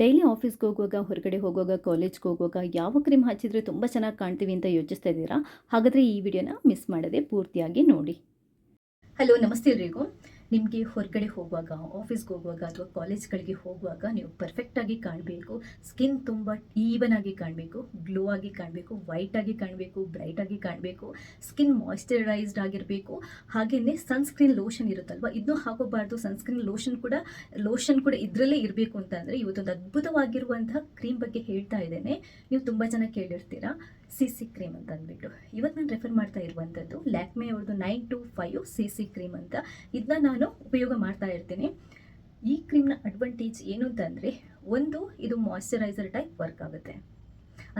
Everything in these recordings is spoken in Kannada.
ಡೈಲಿ ಆಫೀಸ್ಗೆ ಹೋಗುವಾಗ, ಹೊರಗಡೆ ಹೋಗುವಾಗ, ಕಾಲೇಜ್ಗೆ ಹೋಗುವಾಗ ಯಾವ ಕ್ರೀಮ್ ಹಚ್ಚಿದ್ರೆ ತುಂಬ ಚೆನ್ನಾಗಿ ಕಾಣ್ತೀವಿ ಅಂತ ಯೋಚಿಸ್ತಾ ಇದ್ದೀರಾ? ಹಾಗಾದರೆ ಈ ವಿಡಿಯೋನ ಮಿಸ್ ಮಾಡದೆ ಪೂರ್ತಿಯಾಗಿ ನೋಡಿ. ಹಲೋ ನಮಸ್ತೆ ಎಲ್ರಿಗೂ ನಿಮಗೆ ಹೊರಗಡೆ ಹೋಗುವಾಗ ಆಫೀಸ್ಗೆ ಹೋಗುವಾಗ ಅಥವಾ ಕಾಲೇಜ್ಗಳಿಗೆ ಹೋಗುವಾಗ ನೀವು ಪರ್ಫೆಕ್ಟಾಗಿ ಕಾಣಬೇಕು. ಸ್ಕಿನ್ ತುಂಬ ಈವನ್ ಆಗಿ ಕಾಣಬೇಕು ಗ್ಲೋ ಆಗಿ ಕಾಣಬೇಕು ವೈಟ್ ಆಗಿ ಕಾಣಬೇಕು ಬ್ರೈಟ್ ಆಗಿ ಕಾಣಬೇಕು ಸ್ಕಿನ್ ಮಾಯ್ಶ್ಚರೈಸ್ಡ್ ಆಗಿರಬೇಕು. ಹಾಗೆಯೇ ಸನ್ಸ್ಕ್ರೀನ್ ಲೋಷನ್ ಇರುತ್ತಲ್ವ? ಇದನ್ನು ಹಾಕೋಬಾರ್ದು. ಸನ್ಸ್ಕ್ರೀನ್ ಲೋಷನ್ ಕೂಡ ಲೋಷನ್ ಕೂಡ ಇದರಲ್ಲೇ ಇರಬೇಕು ಅಂತ ಅಂದರೆ ಇವತ್ತೊಂದು ಅದ್ಭುತವಾಗಿರುವಂತಹ ಕ್ರೀಮ್ ಬಗ್ಗೆ ಹೇಳ್ತಾ ಇದ್ದೇನೆ. ನೀವು ತುಂಬ ಜನ ಕೇಳಿರ್ತೀರಾ? ಸಿ ಸಿ ಕ್ರೀಮ್ ಅಂತ ಅಂದ್ಬಿಟ್ಟು. ಇವತ್ತು ನಾನು ರೆಫರ್ ಮಾಡ್ತಾ ಇರುವಂಥದ್ದು ಲ್ಯಾಕ್ಮೆ ಅವ್ರದ್ದು nine to five C C cream ಅಂತ. ಇದನ್ನ ನಾನು ಉಪಯೋಗ ಮಾಡ್ತಾ ಇರ್ತೀನಿ. ಈ ಕ್ರೀಮ್ನ ಅಡ್ವಾಂಟೇಜ್ ಏನು ಅಂತಂದರೆ, ಒಂದು ಇದು ಮಾಯ್ಶ್ಚರೈಸರ್ ಟೈಪ್ ವರ್ಕ್ ಆಗುತ್ತೆ.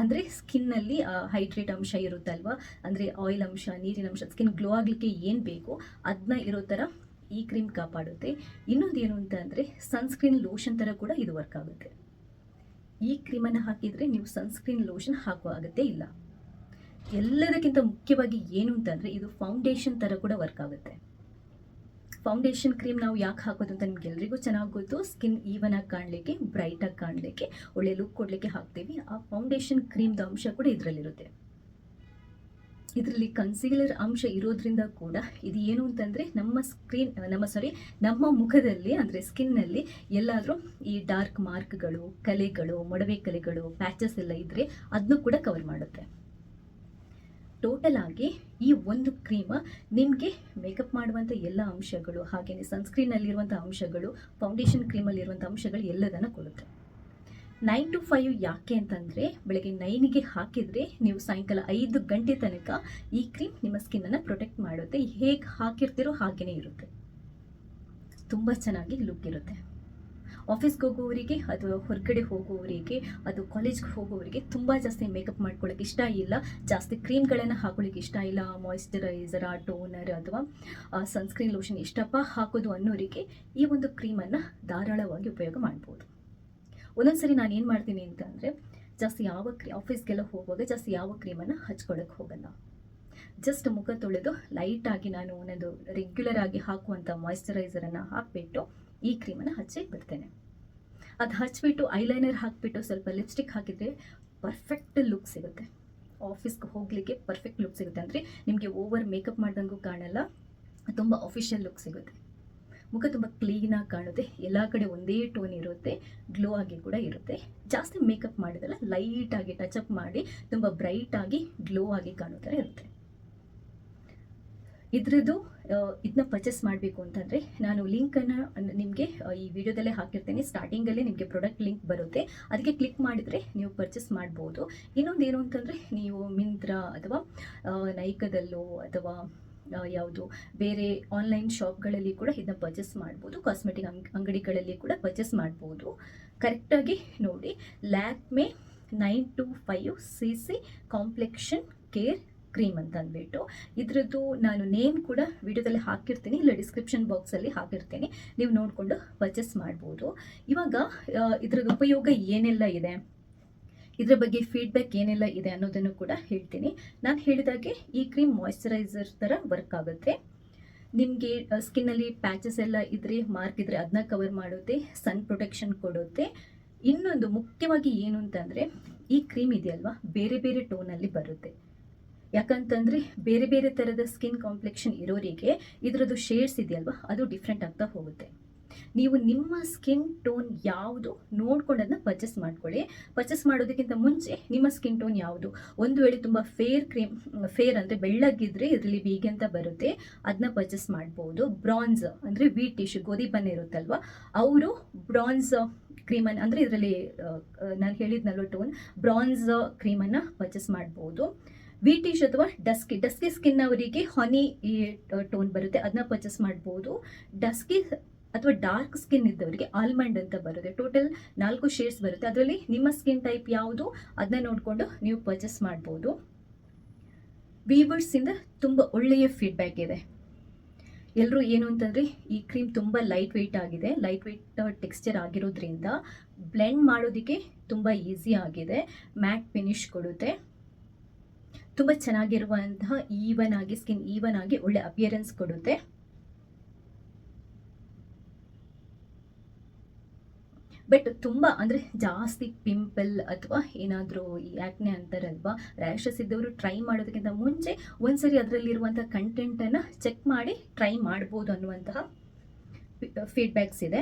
ಅಂದರೆ ಸ್ಕಿನ್ನಲ್ಲಿ ಹೈಡ್ರೇಟ್ ಅಂಶ ಇರುತ್ತಲ್ವ? ಅಂದರೆ ಆಯಿಲ್ ಅಂಶ, ನೀರಿನ ಅಂಶ ಸ್ಕಿನ್ ಗ್ಲೋ ಆಗಲಿಕ್ಕೆ ಏನು ಬೇಕು ಅದನ್ನ ಇರೋ ಥರ ಈ ಕ್ರೀಮ್ ಕಾಪಾಡುತ್ತೆ. ಇನ್ನೊಂದು ಏನು ಅಂತ ಅಂದರೆ ಸನ್ಸ್ಕ್ರೀನ್ ಲೋಷನ್ ಥರ ಕೂಡ ಇದು ವರ್ಕ್ ಆಗುತ್ತೆ. ಈ ಕ್ರೀಮನ್ನು ಹಾಕಿದರೆ ನೀವು ಸನ್ಸ್ಕ್ರೀನ್ ಲೋಷನ್ ಹಾಕುವ ಅಗತ್ಯ ಇಲ್ಲ. ಎಲ್ಲದಕ್ಕಿಂತ ಮುಖ್ಯವಾಗಿ ಏನು ಅಂತಂದರೆ, ಇದು ಫೌಂಡೇಶನ್ ಥರ ಕೂಡ ವರ್ಕ್ ಆಗುತ್ತೆ. ಫೌಂಡೇಶನ್ ಕ್ರೀಮ್ ನಾವು ಯಾಕೆ ಹಾಕೋದು ಅಂತ ನಿಮ್ಗೆಲ್ರಿಗೂ ಚೆನ್ನಾಗಿ ಗೊತ್ತು. ಸ್ಕಿನ್ ಈವನ್ ಆಗಿ ಕಾಣಲಿಕ್ಕೆ ಬ್ರೈಟ್ ಆಗಿ ಕಾಣಲಿಕ್ಕೆ, ಒಳ್ಳೆ ಲುಕ್ ಕೊಡಲಿಕ್ಕೆ ಹಾಕ್ತೀವಿ. ಆ ಫೌಂಡೇಶನ್ ಕ್ರೀಮ್ದ ಅಂಶ ಕೂಡ ಇದರಲ್ಲಿರುತ್ತೆ. ಇದರಲ್ಲಿ ಕನ್ಸೀಲರ್ ಅಂಶ ಇರೋದ್ರಿಂದ ಕೂಡ ಇದು ಏನು ಅಂತಂದರೆ ನಮ್ಮ ಸ್ಕ್ರೀನ್ ನಮ್ಮ ಸಾರಿ ನಮ್ಮ ಮುಖದಲ್ಲಿ ಅಂದರೆ ಸ್ಕಿನ್ನಲ್ಲಿ ಎಲ್ಲಾದರೂ ಈ ಡಾರ್ಕ್ ಮಾರ್ಕ್ಗಳು ಕಲೆಗಳು, ಮೊಡವೆ ಕಲೆಗಳು ಪ್ಯಾಚಸ್ ಎಲ್ಲ ಇದ್ದರೆ ಅದನ್ನು ಕೂಡ ಕವರ್ ಮಾಡುತ್ತೆ. ಟೋಟಲ್ ಆಗಿ ಈ ಒಂದು ಕ್ರೀಮ್ ನಿಮಗೆ ಮೇಕಪ್ ಮಾಡುವಂಥ ಎಲ್ಲ ಅಂಶಗಳು ಹಾಗೆಯೇ ಸನ್ಸ್ಕ್ರೀನಲ್ಲಿರುವಂಥ ಅಂಶಗಳು ಫೌಂಡೇಶನ್ ಕ್ರೀಮಲ್ಲಿರುವಂಥ ಅಂಶಗಳು ಎಲ್ಲದನ್ನು ಕೊಡುತ್ತೆ. ನೈನ್ ಟು ಫೈವ್ ಯಾಕೆ ಅಂತಂದರೆ ಬೆಳಗ್ಗೆ ನೈನಿಗೆ ಹಾಕಿದರೆ ನೀವು ಸಾಯಂಕಾಲ ಐದು ಗಂಟೆ ತನಕ ಈ ಕ್ರೀಮ್ ನಿಮ್ಮ ಸ್ಕಿನ್ನನ್ನು ಪ್ರೊಟೆಕ್ಟ್ ಮಾಡುತ್ತೆ. ಹೇಗೆ ಹಾಕಿರ್ತೀರೋ ಹಾಗೇ ಇರುತ್ತೆ. ತುಂಬ ಚೆನ್ನಾಗಿ ಲುಕ್ ಇರುತ್ತೆ. ಆಫೀಸ್ಗೆ ಹೋಗುವವರಿಗೆ ಅಥವಾ ಹೊರಗಡೆ ಹೋಗೋವರಿಗೆ ಅದು ಕಾಲೇಜ್ಗೆ ಹೋಗೋವರಿಗೆ ತುಂಬ ಜಾಸ್ತಿ ಮೇಕಪ್ ಮಾಡ್ಕೊಳ್ಳೋಕೆ ಇಷ್ಟ ಇಲ್ಲ. ಜಾಸ್ತಿ ಕ್ರೀಮ್ಗಳನ್ನು ಹಾಕೊಳ್ಳಿಕ್ಕೆ ಇಷ್ಟ ಇಲ್ಲ. ಮಾಯಿಶ್ಚರೈಸರ್ ಟೋನರ್ ಅಥವಾ ಸನ್ಸ್ಕ್ರೀನ್ ಲೋಷನ್ ಇಷ್ಟಪ್ಪ ಹಾಕೋದು ಅನ್ನೋರಿಗೆ ಈ ಒಂದು ಕ್ರೀಮನ್ನು ಧಾರಾಳವಾಗಿ ಉಪಯೋಗ ಮಾಡ್ಬೋದು. ಒಂದೊಂದ್ಸರಿ ನಾನು ಏನು ಮಾಡ್ತೀನಿ ಅಂತಂದರೆ ಜಾಸ್ತಿ ಯಾವ ಕ್ರೀ ಆಫೀಸ್ಗೆಲ್ಲ ಹೋಗುವಾಗ ಜಾಸ್ತಿ ಯಾವ ಕ್ರೀಮನ್ನು ಹಚ್ಕೊಳ್ಳೋಕೆ ಹೋಗಲ್ಲ. ಜಸ್ಟ್ ಮುಖ ತೊಳೆದು ಲೈಟಾಗಿ ನಾನು ಒಂದೊಂದು ರೆಗ್ಯುಲರ್ ಆಗಿ ಹಾಕುವಂಥ ಮಾಯಿಶ್ಚರೈಸರನ್ನು ಹಾಕಿಬಿಟ್ಟು ಈ ಕ್ರೀಮನ್ನು ಹಚ್ಚಿ ಬಿಡ್ತೇನೆ. ಅದು ಹಚ್ಬಿಟ್ಟು ಐಲೈನರ್ ಹಾಕಿಬಿಟ್ಟು ಸ್ವಲ್ಪ ಲಿಪ್ಸ್ಟಿಕ್ ಹಾಕಿದರೆ ಪರ್ಫೆಕ್ಟ್ ಲುಕ್ ಸಿಗುತ್ತೆ. ಆಫೀಸ್ಗೆ ಹೋಗಲಿಕ್ಕೆ ಪರ್ಫೆಕ್ಟ್ ಲುಕ್ ಸಿಗುತ್ತೆ. ಅಂದರೆ ನಿಮಗೆ ಓವರ್ ಮೇಕಪ್ ಮಾಡ್ದಂಗೂ ಕಾಣಲ್ಲ, ತುಂಬ ಅಫಿಷಿಯಲ್ ಲುಕ್ ಸಿಗುತ್ತೆ. ಮುಖ ತುಂಬ ಕ್ಲೀನಾಗಿ ಕಾಣುತ್ತೆ. ಎಲ್ಲ ಕಡೆ ಒಂದೇ ಟೋನ್ ಇರುತ್ತೆ ಗ್ಲೋ ಆಗಿ ಕೂಡ ಇರುತ್ತೆ. ಜಾಸ್ತಿ ಮೇಕಪ್ ಮಾಡಿದಲ್ಲ ಲೈಟಾಗಿ ಟಚಪ್ ಮಾಡಿ ತುಂಬ ಬ್ರೈಟಾಗಿ ಗ್ಲೋ ಆಗಿ ಕಾಣೋ ಥರ ಇರುತ್ತೆ. ಇದ್ರದ್ದು ಇದನ್ನ ಪರ್ಚೇಸ್ ಮಾಡಬೇಕು ಅಂತಂದರೆ ನಾನು ಲಿಂಕನ್ನು ನಿಮಗೆ ಈ ವಿಡಿಯೋದಲ್ಲೇ ಹಾಕಿರ್ತೇನೆ. ಸ್ಟಾರ್ಟಿಂಗಲ್ಲೇ ನಿಮಗೆ ಪ್ರಾಡಕ್ಟ್ ಲಿಂಕ್ ಬರುತ್ತೆ. ಅದಕ್ಕೆ ಕ್ಲಿಕ್ ಮಾಡಿದರೆ ನೀವು ಪರ್ಚೇಸ್ ಮಾಡ್ಬೋದು. ಇನ್ನೊಂದು ಏನು ಅಂತಂದರೆ ನೀವು ಮಿಂತ್ರಾ ಅಥವಾ ನೈಕದಲ್ಲೋ ಅಥವಾ ಯಾವುದು ಬೇರೆ ಆನ್ಲೈನ್ ಶಾಪ್ಗಳಲ್ಲಿ ಕೂಡ ಇದನ್ನ ಪರ್ಚೇಸ್ ಮಾಡ್ಬೋದು. ಕಾಸ್ಮೆಟಿಕ್ ಅಂಗಡಿಗಳಲ್ಲಿ ಕೂಡ ಪರ್ಚೇಸ್ ಮಾಡ್ಬೋದು. ಕರೆಕ್ಟಾಗಿ ನೋಡಿ Lakme nine to five C C complexion care cream ಅಂತ ಅಂದ್ಬಿಟ್ಟು. ಇದ್ರದ್ದು ನಾನು ನೇಮ್ ಕೂಡ ವಿಡಿಯೋದಲ್ಲಿ ಹಾಕಿರ್ತೀನಿ, ಇಲ್ಲ ಡಿಸ್ಕ್ರಿಪ್ಷನ್ ಬಾಕ್ಸಲ್ಲಿ ಹಾಕಿರ್ತೀನಿ. ನೀವು ನೋಡಿಕೊಂಡು ಪರ್ಚೇಸ್ ಮಾಡ್ಬೋದು. ಇವಾಗ ಇದ್ರದ್ದು ಉಪಯೋಗ ಏನೆಲ್ಲ ಇದೆ? ಇದರ ಬಗ್ಗೆ ಫೀಡ್ಬ್ಯಾಕ್ ಏನೆಲ್ಲ ಇದೆ ಅನ್ನೋದನ್ನು ಕೂಡ ಹೇಳ್ತೀನಿ. ನಾನು ಹೇಳಿದಾಗೆ ಈ ಕ್ರೀಮ್ ಮಾಯಿಶ್ಚರೈಸರ್ ಥರ ವರ್ಕ್ ಆಗುತ್ತೆ. ನಿಮಗೆ ಸ್ಕಿನ್ನಲ್ಲಿ ಪ್ಯಾಚಸ್ ಎಲ್ಲ ಇದ್ರೆ ಮಾರ್ಕ್ ಇದ್ರೆ ಅದನ್ನ ಕವರ್ ಮಾಡುತ್ತೆ ಸನ್ ಪ್ರೊಟೆಕ್ಷನ್ ಕೊಡುತ್ತೆ. ಇನ್ನೊಂದು ಮುಖ್ಯವಾಗಿ ಏನು ಅಂತಂದರೆ ಈ ಕ್ರೀಮ್ ಇದೆಯಲ್ವಾ? ಬೇರೆ ಬೇರೆ ಟೋನಲ್ಲಿ ಬರುತ್ತೆ. ಯಾಕಂತಂದರೆ ಬೇರೆ ಬೇರೆ ಥರದ ಸ್ಕಿನ್ ಕಾಂಪ್ಲೆಕ್ಷನ್ ಇರೋರಿಗೆ ಇದರದ್ದು ಶೇಡ್ಸ್ ಇದೆಯಲ್ವಾ, ಅದು ಡಿಫ್ರೆಂಟ್ ಆಗ್ತಾ ಹೋಗುತ್ತೆ. ನೀವು ನಿಮ್ಮ ಸ್ಕಿನ್ ಟೋನ್ ಯಾವುದು ನೋಡ್ಕೊಂಡು ಅದನ್ನ ಪರ್ಚೇಸ್ ಮಾಡ್ಕೊಳ್ಳಿ. ಪರ್ಚೇಸ್ ಮಾಡೋದಕ್ಕಿಂತ ಮುಂಚೆ ನಿಮ್ಮ ಸ್ಕಿನ್ ಟೋನ್ ಯಾವುದು? ಒಂದು ವೇಳೆ ತುಂಬ ಫೇರ್ ಕ್ರೀಮ್ ಫೇರ್ ಅಂದರೆ ಬೆಳ್ಳಗಿದ್ರೆ ಇದರಲ್ಲಿ ಬೀಗೆ ಅಂತ ಬರುತ್ತೆ ಅದನ್ನ ಪರ್ಚೇಸ್ ಮಾಡ್ಬೋದು. ಬ್ರಾನ್ಸ್ ಅಂದರೆ ವೀಟ್ ಟಿಶ್ ಗೋಧಿ ಬಣ್ಣ ಇರುತ್ತಲ್ವ, ಅವರು ಬ್ರಾನ್ಸ್ ಕ್ರೀಮನ್ನು ಅಂದರೆ ಇದರಲ್ಲಿ ನಾನು ಹೇಳಿದ್ನಲ್ವ ಟೋನ್ ಬ್ರಾನ್ಸ್ ಕ್ರೀಮನ್ನು ಪರ್ಚೇಸ್ ಮಾಡ್ಬೋದು. ವೀಟಿಶ್ ಅಥವಾ ಡಸ್ಕಿ ಡಸ್ಕಿ ಸ್ಕಿನ್ ಅವರಿಗೆ ಹನಿ ಟೋನ್ ಬರುತ್ತೆ. ಅದನ್ನ ಪರ್ಚೇಸ್ ಮಾಡ್ಬೋದು. ಡಸ್ಕಿ ಅಥವಾ ಡಾರ್ಕ್ ಸ್ಕಿನ್ ಇದ್ದವರಿಗೆ ಆಲ್ಮಂಡ್ ಅಂತ ಬರುತ್ತೆ. ಟೋಟಲ್ ನಾಲ್ಕು ಶೇಡ್ಸ್ ಬರುತ್ತೆ. ಅದರಲ್ಲಿ ನಿಮ್ಮ ಸ್ಕಿನ್ ಟೈಪ್ ಯಾವುದು? ಅದನ್ನ ನೋಡಿಕೊಂಡು ನೀವು ಪರ್ಚೇಸ್ ಮಾಡ್ಬೋದು. ವೀವರ್ಸಿಂದ ತುಂಬ ಒಳ್ಳೆಯ ಫೀಡ್ಬ್ಯಾಕ್ ಇದೆ. ಎಲ್ಲರೂ ಏನು ಅಂತಂದರೆ, ಈ ಕ್ರೀಮ್ ತುಂಬ ಲೈಟ್ ವೆಯ್ಟ್ ಆಗಿದೆ. ಲೈಟ್ ವೆಯ್ಟ್ ಟೆಕ್ಸ್ಚರ್ ಆಗಿರೋದ್ರಿಂದ ಬ್ಲೆಂಡ್ ಮಾಡೋದಕ್ಕೆ ತುಂಬ ಈಸಿ ಆಗಿದೆ. ಮ್ಯಾಟ್ ಫಿನಿಶ್ ಕೊಡುತ್ತೆ. ತುಂಬ ಚೆನ್ನಾಗಿರುವಂತಹ ಈವನ್ ಆಗಿ ಸ್ಕಿನ್ ಈವನ್ ಆಗಿ ಒಳ್ಳೆ ಅಪಿಯರೆನ್ಸ್ ಕೊಡುತ್ತೆ. ಬಟ್ ತುಂಬ ಅಂದರೆ ಜಾಸ್ತಿ ಪಿಂಪಲ್ ಅಥವಾ ಏನಾದರೂ ಈ ಆ್ಯಕ್ನೆ ಅಂತಾರಲ್ವಾ ರ್ಯಾಷಸ್ ಇದ್ದವರು ಟ್ರೈ ಮಾಡೋದಕ್ಕಿಂತ ಮುಂಚೆ ಒಂದ್ಸರಿ ಅದರಲ್ಲಿರುವಂಥ ಕಂಟೆಂಟನ್ನು ಚೆಕ್ ಮಾಡಿ ಟ್ರೈ ಮಾಡ್ಬೋದು ಅನ್ನುವಂತಹ ಫೀಡ್ಬ್ಯಾಕ್ಸ್ ಇದೆ.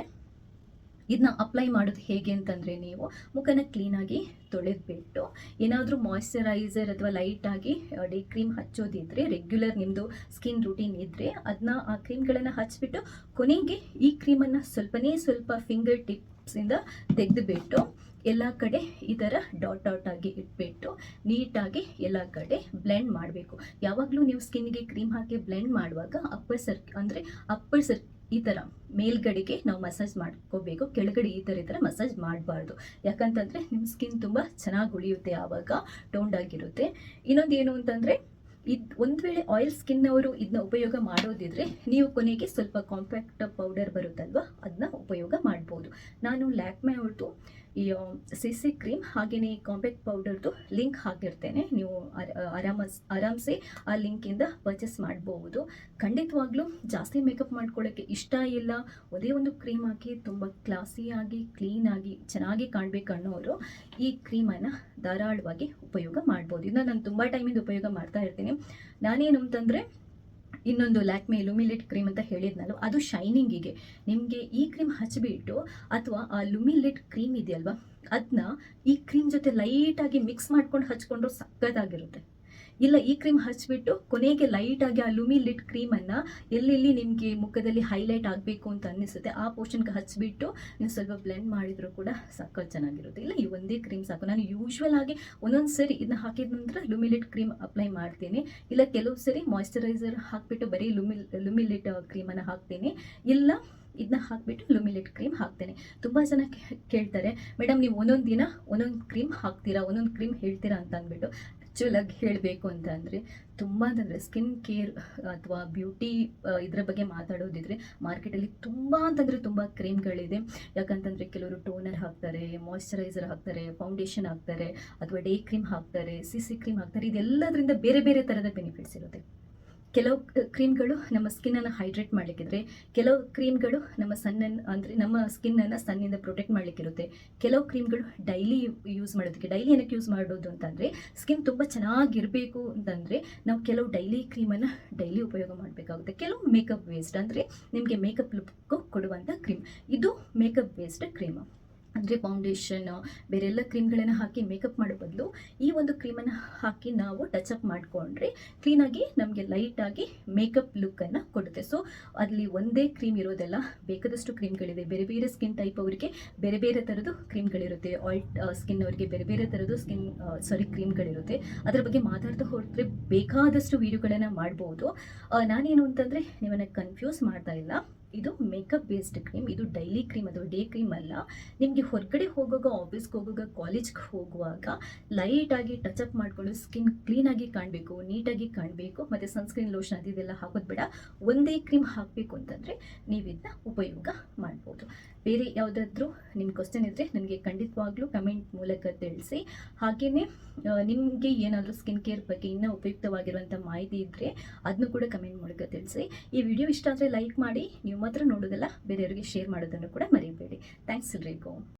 ಇದನ್ನ ಅಪ್ಲೈ ಮಾಡೋದು ಹೇಗೆ ಅಂತಂದರೆ ನೀವು ಮುಖನ ಕ್ಲೀನಾಗಿ ತೊಳೆದ್ಬಿಟ್ಟು ಏನಾದರೂ ಮಾಯ್ಶ್ಚರೈಸರ್ ಅಥವಾ ಲೈಟಾಗಿ ಡೇ ಕ್ರೀಮ್ ಹಚ್ಚೋದಿದ್ರೆ ರೆಗ್ಯುಲರ್ ನಿಮ್ಮದು ಸ್ಕಿನ್ ರೂಟೀನ್ ಇದ್ದರೆ ಅದನ್ನ ಆ ಕ್ರೀಮ್ಗಳನ್ನು ಹಚ್ಬಿಟ್ಟು ಕೊನೆಗೆ ಈ ಕ್ರೀಮನ್ನು ಸ್ವಲ್ಪನೇ ಸ್ವಲ್ಪ ಫಿಂಗರ್ ಟಿಪ್ಸಿಂದ ತೆಗೆದುಬಿಟ್ಟು ಎಲ್ಲ ಕಡೆ ಈ ಥರ ಡಾಟ್ ಡಾಟ್ ಆಗಿ ಇಟ್ಬಿಟ್ಟು ನೀಟಾಗಿ ಎಲ್ಲ ಕಡೆ ಬ್ಲೆಂಡ್ ಮಾಡಬೇಕು. ಯಾವಾಗಲೂ ನೀವು ಸ್ಕಿನ್ಗೆ ಕ್ರೀಮ್ ಹಾಕಿ ಬ್ಲೆಂಡ್ ಮಾಡುವಾಗ ಅಪ್ಪರ್ ಸರ್ಕ್ ಅಂದರೆ ಅಪ್ಪರ್ ಸರ್ ಈ ಥರ ಮೇಲ್ಗಡೆಗೆ ನಾವು ಮಸಾಜ್ ಮಾಡ್ಕೋಬೇಕು, ಕೆಳಗಡೆ ಈ ಥರ ಈ ಥರ ಮಸಾಜ್ ಮಾಡಬಾರ್ದು. ಯಾಕಂತಂದರೆ ನಿಮ್ಮ ಸ್ಕಿನ್ ತುಂಬ ಚೆನ್ನಾಗಿ ಉಳಿಯುತ್ತೆ ಆವಾಗ ಟೋಂಡ್ ಆಗಿರುತ್ತೆ. ಇನ್ನೊಂದು ಏನು ಅಂತಂದರೆ, ಇದು ಒಂದು ವೇಳೆ ಆಯಿಲ್ ಸ್ಕಿನ್ ಅವರು ಇದನ್ನ ಉಪಯೋಗ ಮಾಡೋದಿದ್ರೆ ನೀವು ಕೊನೆಗೆ ಸ್ವಲ್ಪ ಕಾಂಪ್ಯಾಕ್ಟ್ ಪೌಡರ್ ಬರುತ್ತಲ್ವ ಅದನ್ನ ಉಪಯೋಗ ಮಾಡ್ಬೋದು. ನಾನು ಲ್ಯಾಕ್ಮೆ ಅವ್ರದ್ದು ಈ ಸಿ ಸಿ ಕ್ರೀಮ್ ಹಾಗೆಯೇ ಕಾಂಪ್ಯಾಕ್ಟ್ ಪೌಡರ್ದು ಲಿಂಕ್ ಹಾಕಿರ್ತೇನೆ. ನೀವು ಆರಾಮ ಆರಾಮ್ಸೆ ಆ ಲಿಂಕಿಂದ ಪರ್ಚೇಸ್ ಮಾಡ್ಬೋದು. ಖಂಡಿತವಾಗ್ಲೂ ಜಾಸ್ತಿ ಮೇಕಪ್ ಮಾಡ್ಕೊಳ್ಳೋಕ್ಕೆ ಇಷ್ಟ ಇಲ್ಲ. ಒಂದೇ ಒಂದು ಕ್ರೀಮ್ ಹಾಕಿ ತುಂಬ ಕ್ಲಾಸಿಯಾಗಿ ಕ್ಲೀನಾಗಿ ಚೆನ್ನಾಗಿ ಕಾಣಬೇಕು ಅನ್ನೋರು ಈ ಕ್ರೀಮನ್ನು ಧಾರಾಳವಾಗಿ ಉಪಯೋಗ ಮಾಡ್ಬೋದು. ಇದನ್ನ ನಾನು ತುಂಬ ಟೈಮಿಂದ ಉಪಯೋಗ ಮಾಡ್ತಾ ಇರ್ತೀನಿ. ನಾನೇನು ಅಂತಂದರೆ ಇನ್ನೊಂದು ಲ್ಯಾಕ್ಮೆ ಲುಮಿಲಿಟ್ ಕ್ರೀಮ್ ಅಂತ ಹೇಳಿದ್ನಲ್ಲ ಅದು ಶೈನಿಂಗಿಗೆ ನಿಮಗೆ ಈ ಕ್ರೀಮ್ ಹಚ್ಚಿಬಿಟ್ಟು ಅಥವಾ ಆ ಲುಮಿಲಿಟ್ ಕ್ರೀಮ್ ಇದೆಯಲ್ವಾ? ಅದನ್ನ ಈ ಕ್ರೀಮ್ ಜೊತೆ ಲೈಟಾಗಿ ಮಿಕ್ಸ್ ಮಾಡ್ಕೊಂಡು ಹಚ್ಕೊಂಡ್ರು ಸಕ್ಕತ್ತಾಗಿರುತ್ತೆ ಇಲ್ಲ, ಈ ಕ್ರೀಮ್ ಹಚ್ಚಿಬಿಟ್ಟು ಕೊನೆಗೆ ಲೈಟಾಗಿ ಆ ಲುಮಿ ಲಿಟ್ ಕ್ರೀಮನ್ನು ಎಲ್ಲೆಲ್ಲಿ ನಿಮಗೆ ಮುಖದಲ್ಲಿ ಹೈಲೈಟ್ ಆಗಬೇಕು ಅಂತ ಅನ್ನಿಸುತ್ತೆ, ಆ ಪೋರ್ಷನ್ಗೆ ಹಚ್ಚಿಬಿಟ್ಟು ನೀವು ಸ್ವಲ್ಪ ಬ್ಲೆಂಡ್ ಮಾಡಿದರೂ ಕೂಡ ಸಕ್ಕತ್ ಚೆನ್ನಾಗಿರುತ್ತೆ. ಇಲ್ಲ, ಈ ಒಂದೇ ಕ್ರೀಮ್ ಸಾಕು. ನಾನು ಯೂಶ್ವಲ್ ಆಗಿ ಒಂದೊಂದು ಸರಿ ಇದನ್ನ ಹಾಕಿದ ನಂತರ ಲುಮಿಲಿಟ್ ಕ್ರೀಮ್ ಅಪ್ಲೈ ಮಾಡ್ತೀನಿ. ಇಲ್ಲ, ಕೆಲವು ಸರಿ ಮಾಯಿಶ್ಚರೈಸರ್ ಹಾಕಿಬಿಟ್ಟು ಬರೀ ಲುಮಿ ಲುಮಿಲಿಟ್ ಕ್ರೀಮನ್ನು ಹಾಕ್ತೀನಿ. ಇಲ್ಲ ಇದನ್ನ ಹಾಕಿಬಿಟ್ಟು ಲುಮಿಲೆಟ್ ಕ್ರೀಮ್ ಹಾಕ್ತೇನೆ. ತುಂಬ ಜನ ಕೇಳ್ತಾರೆ ಮೇಡಮ್ ನೀವು ಒಂದೊಂದು ದಿನ ಒಂದೊಂದು ಕ್ರೀಮ್ ಹಾಕ್ತೀರಾ? ಒಂದೊಂದು ಕ್ರೀಮ್ ಹೇಳ್ತೀರಾ? ಅಂತ ಅಂದ್ಬಿಟ್ಟು. ಆ್ಯಕ್ಚುಲಾಗಿ ಹೇಳಬೇಕು ಅಂತ ಅಂದರೆ ತುಂಬ ಅಂತಂದರೆ ಸ್ಕಿನ್ ಕೇರ್ ಅಥವಾ ಬ್ಯೂಟಿ ಇದರ ಬಗ್ಗೆ ಮಾತಾಡೋದಿದ್ರೆ ಮಾರ್ಕೆಟಲ್ಲಿ ತುಂಬ ಅಂತಂದರೆ ತುಂಬ ಕ್ರೀಮ್ಗಳಿದೆ. ಯಾಕಂತಂದರೆ ಕೆಲವರು ಟೋನರ್ ಹಾಕ್ತಾರೆ ಮಾಯಿಶ್ಚರೈಸರ್ ಹಾಕ್ತಾರೆ ಫೌಂಡೇಶನ್ ಹಾಕ್ತಾರೆ, ಅಥವಾ ಡೇ ಕ್ರೀಮ್ ಹಾಕ್ತಾರೆ ಸಿ ಸಿ ಕ್ರೀಮ್ ಹಾಕ್ತಾರೆ, ಇದೆಲ್ಲದರಿಂದ ಬೇರೆ ಬೇರೆ ಥರದ ಬೆನಿಫಿಟ್ಸ್ ಇರುತ್ತೆ. ಕೆಲವು ಕ್ರೀಮ್ಗಳು ನಮ್ಮ ಸ್ಕಿನ್ನನ್ನು ಹೈಡ್ರೇಟ್ ಮಾಡಲಿಕ್ಕಿದ್ರೆ, ಕೆಲವು ಕ್ರೀಮ್ಗಳು ನಮ್ಮ ಸನ್ನ ಅಂದರೆ ನಮ್ಮ ಸ್ಕಿನ್ನನ್ನು ಸನ್ನಿಂದ ಪ್ರೊಟೆಕ್ಟ್ ಮಾಡಲಿಕ್ಕಿರುತ್ತೆ. ಕೆಲವು ಕ್ರೀಮ್ಗಳು ಡೈಲಿ ಯೂಸ್ ಮಾಡೋದಕ್ಕೆ, ಡೈಲಿ ಏನಕ್ಕೆ ಯೂಸ್ ಮಾಡೋದು ಅಂತಂದರೆ, ಸ್ಕಿನ್ ತುಂಬ ಚೆನ್ನಾಗಿರಬೇಕು ಅಂತಂದರೆ, ನಾವು ಕೆಲವು ಡೈಲಿ ಕ್ರೀಮನ್ನು ಡೈಲಿ ಉಪಯೋಗ ಮಾಡಬೇಕಾಗುತ್ತೆ. ಕೆಲವು ಮೇಕಪ್ ವೇಸ್ಟ್, ಅಂದರೆ ನಿಮಗೆ ಮೇಕಪ್ ಲುಕ್ ಕೊಡುವಂಥ ಕ್ರೀಮ್. ಇದು ಮೇಕಪ್ ವೇಸ್ಟ್ ಕ್ರೀಮ್. ಅಂದರೆ ಫೌಂಡೇಶನ್ ಬೇರೆಲ್ಲ ಕ್ರೀಮ್ಗಳನ್ನು ಹಾಕಿ ಮೇಕಪ್ ಮಾಡೋ ಬದಲು ಈ ಒಂದು ಕ್ರೀಮನ್ನು ಹಾಕಿ ನಾವು ಟಚ್ ಅಪ್ ಮಾಡಿಕೊಂಡ್ರೆ ಕ್ಲೀನಾಗಿ ನಮಗೆ ಲೈಟಾಗಿ ಮೇಕಪ್ ಲುಕ್ಕನ್ನು ಕೊಡುತ್ತೆ. ಸೊ ಅಲ್ಲಿ ಒಂದೇ ಕ್ರೀಮ್ ಇರೋದೆಲ್ಲ ಬೇಕಾದಷ್ಟು ಕ್ರೀಮ್ಗಳಿದೆ ಬೇರೆ ಬೇರೆ ಸ್ಕಿನ್ ಟೈಪ್ ಅವರಿಗೆ ಬೇರೆ ಬೇರೆ ಥರದ್ದು ಕ್ರೀಮ್ಗಳಿರುತ್ತೆ ಆಯಿಲ್ ಸ್ಕಿನ್ ಅವರಿಗೆ ಬೇರೆ ಬೇರೆ ಥರದ್ದು ಸ್ಕಿನ್ ಸಾರಿ ಕ್ರೀಮ್ಗಳಿರುತ್ತೆ ಅದರ ಬಗ್ಗೆ ಮಾತಾಡ್ತಾ ಹೋದರೆ ಬೇಕಾದಷ್ಟು ವೀಡಿಯೋಗಳನ್ನು ಮಾಡ್ಬೋದು. ನಾನೇನು ಅಂತಂದರೆ ನಿಮ್ಮನ್ನು ಕನ್ಫ್ಯೂಸ್ ಮಾಡ್ತಾ ಇಲ್ಲ. ಇದು ಮೇಕಪ್ ಬೇಸ್ಡ್ ಕ್ರೀಮ್ ಇದು ಡೈಲಿ ಕ್ರೀಮ್ ಅಥವಾ ಡೇ ಕ್ರೀಮ್ ಅಲ್ಲ. ನಿಮಗೆ ಹೊರಗಡೆ ಹೋಗುವಾಗ ಆಫೀಸ್ಗೆ ಹೋಗುವಾಗ ಕಾಲೇಜ್ಗೆ ಹೋಗುವಾಗ ಲೈಟಾಗಿ ಟಚ್ ಅಪ್ ಮಾಡಿಕೊಂಡು ಸ್ಕಿನ್ ಕ್ಲೀನಾಗಿ ಕಾಣಬೇಕು ನೀಟಾಗಿ ಕಾಣಬೇಕು, ಮತ್ತು ಸನ್ಸ್ಕ್ರೀನ್ ಲೋಷನ್ ಅದು ಇದೆಲ್ಲ ಹಾಕೋದು ಬೇಡ. ಒಂದೇ ಕ್ರೀಮ್ ಹಾಕಬೇಕು ಅಂತಂದರೆ ನೀವು ಇದನ್ನ ಉಪಯೋಗ ಮಾಡ್ಬೋದು. ಬೇರೆ ಯಾವುದಾದ್ರೂ ನಿಮ್ಮ ಕ್ವಶನ್ ಇದ್ದರೆ ನನಗೆ ಖಂಡಿತವಾಗ್ಲೂ ಕಮೆಂಟ್ ಮೂಲಕ ತಿಳಿಸಿ. ಹಾಗೆಯೇ ನಿಮಗೆ ಏನಾದರೂ ಸ್ಕಿನ್ ಕೇರ್ ಬಗ್ಗೆ ಇನ್ನೂ ಉಪಯುಕ್ತವಾಗಿರುವಂಥ ಮಾಹಿತಿ ಇದ್ದರೆ ಅದನ್ನು ಕೂಡ ಕಮೆಂಟ್ ಮೂಲಕ ತಿಳಿಸಿ. ಈ ವಿಡಿಯೋ ಇಷ್ಟ ಆದರೆ ಲೈಕ್ ಮಾಡಿ, ನೀವು ಮಾತ್ರ ನೋಡೋದಲ್ಲ ಬೇರೆಯವರಿಗೆ ಶೇರ್ ಮಾಡೋದನ್ನು ಕೂಡ ಮರಿಬೇಡಿ. ಥ್ಯಾಂಕ್ಸ್ ಎಲ್ರಿಗೂ.